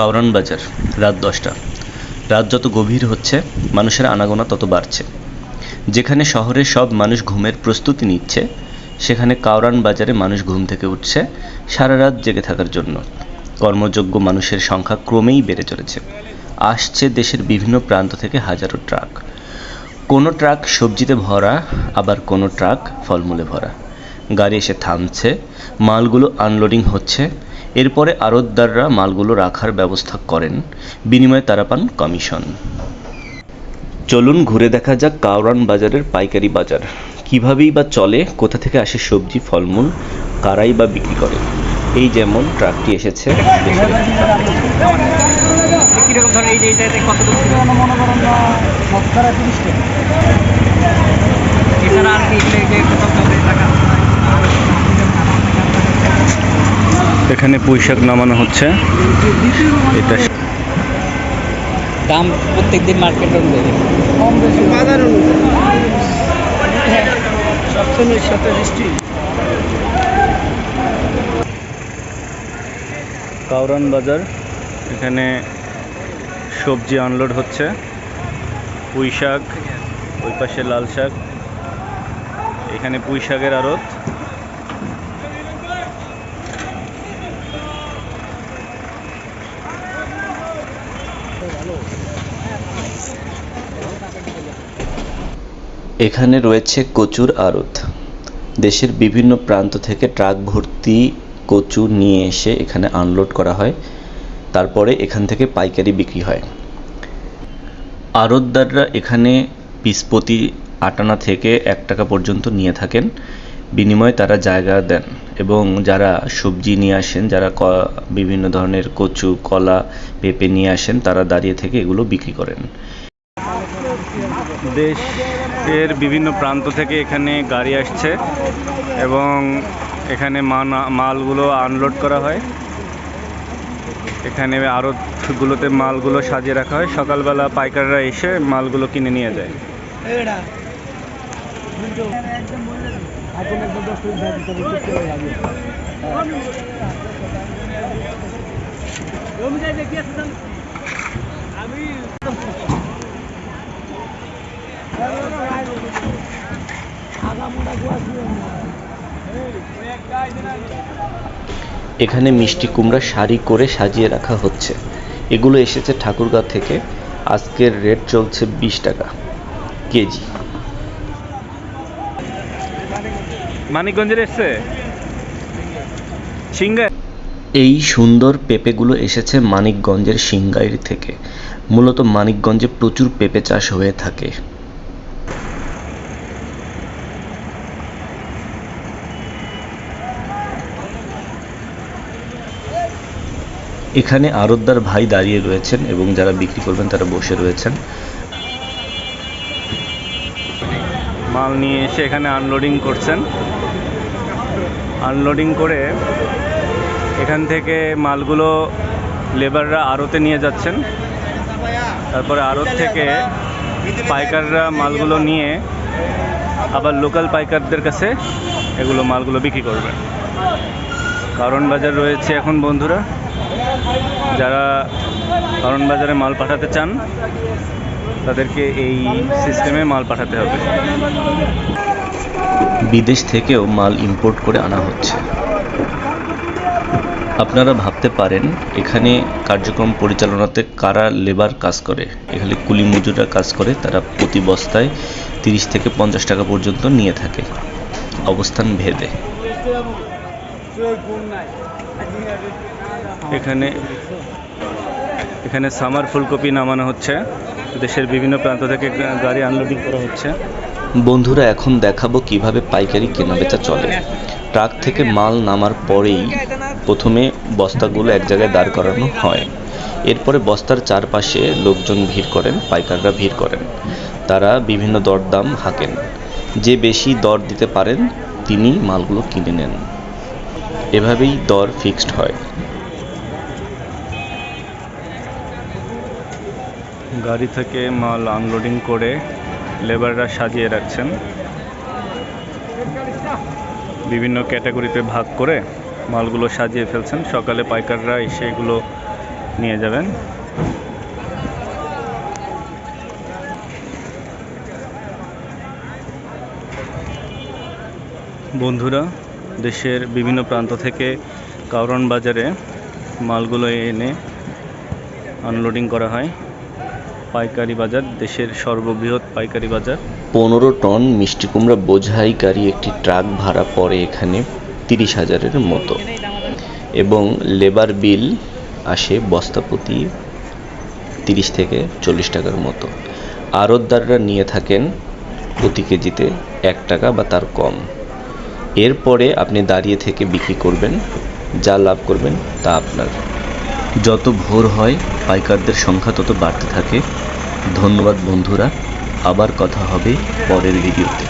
কাউরান বাজার, রাত দশটা। রাত যত গভীর হচ্ছে, মানুষের আনাগোনা তত বাড়ছে। যেখানে শহরের সব মানুষ ঘুমের প্রস্তুতি নিচ্ছে, সেখানে কাউরান বাজারে মানুষ ঘুম থেকে উঠছে, সারা রাত জেগে থাকার জন্য। কর্মযোগ্য মানুষের সংখ্যা ক্রমেই বেড়ে চলেছে। আসছে দেশের বিভিন্ন প্রান্ত থেকে হাজারো ট্রাক। কোনো ট্রাক সবজিতে ভরা, আবার কোনো ট্রাক ফলমূলে ভরা। গাড়ি এসে থামছে, মালগুলো আনলোডিং হচ্ছে এরপরে আড়তদাররা মালগুলো রাখার ব্যবস্থা করেন। বিনিময়ে তারা পান কমিশন। চলুন ঘুরে দেখা যাক কাউরান বাজারের পাইকারি বাজার। কিভাবেই বা চলে কোথা থেকে আসে সবজি ফলমূল কারাই বা বিক্রি করে? এই যেমন ট্রাকটি এসেছে। কীরকম ধরেন এই যে এটা এটা কত দূর মনে করেন না শতকরা তিরিশ টাকা এছাড়া আর কি এই যে কোথাও যাবে টাকা এখানে পুঁইশাক নামানো হচ্ছে। এটা দাম প্রত্যেক দিন মার্কেট অনুযায়ী। কম বেশি বাজার সবসময় সাথে বৃষ্টি কাউরান বাজার। এখানে সবজি আনলোড হচ্ছে। পুঁই শাক ওই পাশে লাল শাক। এখানে পুঁই শাকের আড়ত। এখানে রয়েছে কচুর আড়ত। দেশের বিভিন্ন প্রান্ত থেকে ট্রাক ভর্তি কচু নিয়ে এসে এখানে আনলোড করা হয়। তারপরে এখান থেকে পাইকারি বিক্রি হয়। আড়তদাররা এখানে পিসপতি আটানা থেকে এক টাকা পর্যন্ত নিয়ে থাকেন। বিনিময়ে তারা জায়গা দেন এবং যারা সবজি নিয়ে আসেন, যারা বিভিন্ন ধরনের কচু, কলা, পেঁপে নিয়ে আসেন, তারা দাঁড়িয়ে থেকে এগুলো বিক্রি করেন। দেশের বিভিন্ন প্রান্ত থেকে এখানে গাড়ি আসছে এবং এখানে মালগুলো আনলোড করা হয়। এখানে আড়তগুলোতে মালগুলো সাজিয়ে রাখা হয়। সকালবেলা পাইকাররা এসে মালগুলো কিনে নিয়ে যায়। এখন এখানে মিষ্টি কুমড়া সারি করে সাজিয়ে রাখা হচ্ছে। এগুলো এসেছে ঠাকুরগাঁও থেকে। আজকের রেট চলছে বিশ টাকা কেজি। মানিকগঞ্জের এসছে? সিঙ্গা এই সুন্দর পেঁপেগুলো এসেছে মানিকগঞ্জের সিংগাইর থেকে। মূলত মানিকগঞ্জে প্রচুর পেঁপে চাষ হয়ে থাকে। এখানে আড়তদার ভাই দাঁড়িয়ে রয়েছেন এবং যারা বিক্রি করবেন তারা বসে রয়েছেন। মাল নিয়ে এসে এখানে আনলোডিং করছেন। আনলোডিং করে এখান থেকে মালগুলো লেবাররা আড়তে নিয়ে যাচ্ছেন। তারপরে আড়ত থেকে পাইকাররা মালগুলো নিয়ে আবার লোকাল পাইকারদের কাছে এগুলো মালগুলো বিক্রি করবেন। কারণ বাজার রয়েছে এখন বন্ধুরা যারা কারণ বাজারে মাল পাঠাতে চান, তাদেরকে এই সিস্টেমে মাল পাঠাতে হবে। বিদেশ থেকেও মাল ইম্পোর্ট করে আনা হচ্ছে। আপনারা ভাবতে পারেন, এখানে কার্যক্রম পরিচালনাতে কারা লেবার কাজ করে? এখানে কুলি মজুররা কাজ করে, তারা প্রতি বস্তায় তিরিশ থেকে পঞ্চাশ টাকা পর্যন্ত নিয়ে থাকে। অবস্থান ভেদে। এখানে এখানে সামার ফুলকপি নামানো হচ্ছে। দেশের বিভিন্ন প্রান্ত থেকে গাড়ি আনলোডিং করা হচ্ছে। বন্ধুরা, এখন দেখাবো কীভাবে পাইকারি কেনাবেচা চলে। ট্রাক থেকে মাল নামার পরেই প্রথমে বস্তাগুলো এক জায়গায় দাঁড় করানো হয়। এরপরে বস্তার চারপাশে লোকজন ভিড় করেন, পাইকাররা ভিড় করেন। তারা বিভিন্ন দরদাম হাঁকেন। যে বেশি দর দিতে পারেন তিনি মালগুলো কিনে নেন। এভাবেই দর ফিক্সড হয়। গাড়ি থেকে মাল আনলোডিং করে লেবাররা সাজিয়ে রাখছেন। বিভিন্ন ক্যাটাগরিতে ভাগ করে মালগুলো সাজিয়ে ফেলছেন। সকালে পাইকাররা এসে এগুলো নিয়ে যাবেন। বন্ধুরা, দেশের বিভিন্ন প্রান্ত থেকে কাউরন বাজারে মালগুলো এনে আনলোডিং করা হয়। পাইকারি বাজার, দেশের সর্ববৃহৎ পাইকারি বাজার। পনেরো টন মিষ্টি কুমড়া বোঝাইকারী একটি ট্রাক ভাড়া পড়ে এখানে তিরিশ হাজারের মতো। এবং লেবার বিল আসে বস্তাপ্রতি তিরিশ থেকে চল্লিশ টাকার মতো। আড়তদাররা নিয়ে থাকেন প্রতি কেজিতে এক টাকা বা তার কম। এরপরে আপনি দাঁড়িয়ে থেকে বিক্রি করবেন, যা লাভ করবেন তা আপনার। যত ভোর হয় পাইকারদের সংখ্যা তত বাড়তে থাকে। ধন্যবাদ বন্ধুরা আবার কথা হবে পরের ভিডিওতে।